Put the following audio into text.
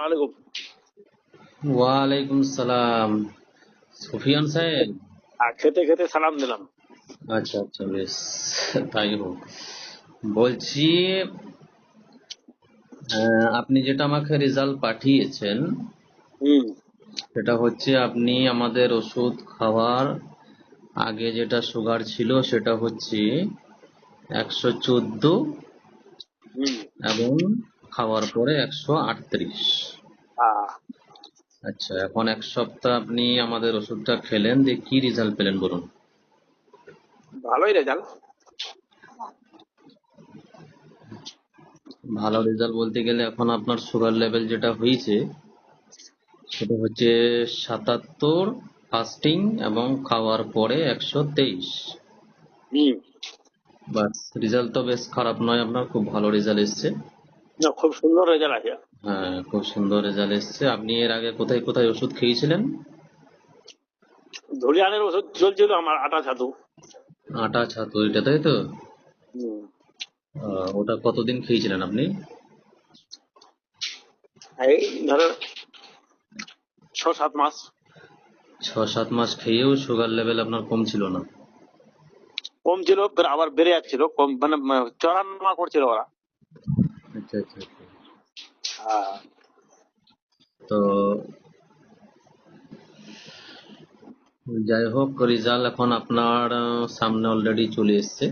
আলাইকুম। ওয়ালাইকুম সালাম। সুফিয়ান সাহেব? খেতে খেতে সালাম দিলাম। আচ্ছা আচ্ছা বেশ। তাই হোক বলছি আপনি যেটা আমাকে রেজাল্ট পাঠিয়েছেন হুম। সেটা হচ্ছে আপনি আমাদের ওষুধ খাওয়ার আগে যেটা সুগার ছিল সেটা হচ্ছে একশো চোদ্দ হুম। এবং খাওয়ার পরে একশো আটত্রিশ। আচ্ছা এখন এক সপ্তাহ আপনি আমাদের ওষুধটা খেলেন দিয়ে কি রেজাল্ট পেলেন বলুন? ভালোই রেজাল্ট ভালো রেজাল্ট বলতে গেলে এখন আপনার সুগার লেভেল যেটা হয়েছে সেটা হচ্ছে সাতাত্তর ফাস্টিং এবং খাওয়ার পরে একশো তেইশ। বাস রেজাল্ট তো বেশ খারাপ নয় আপনার খুব ভালো রেজাল্ট এসছে। না, খুব সুন্দর রেজাল্ট আছে হ্যাঁ খুব সুন্দর রেজাল্ট এসছে। আপনি এর আগে কোথায় কোথায় ওষুধ খেয়েছিলেন? ধুলিয়ানের ওষুধ চলছিল আমার আটা ছাতু। আটা ছাতু এটা তাই তো? ওটা কতদিন খেয়েছিলেন আপনি? এই ধরো ছ সাত মাস। ছ সাত মাস খেয়েও সুগার লেভেল আপনার কম ছিল না? কম ছিল আবার বেড়ে যাচ্ছিল। কম মানে মানে চড়ানোমা করছিল ওরা। আচ্ছা আচ্ছা আচ্ছা। হ্যাঁ। তো যাই হোক রেজাল্ট এখন আপনার সামনে অলরেডি চলে এসছে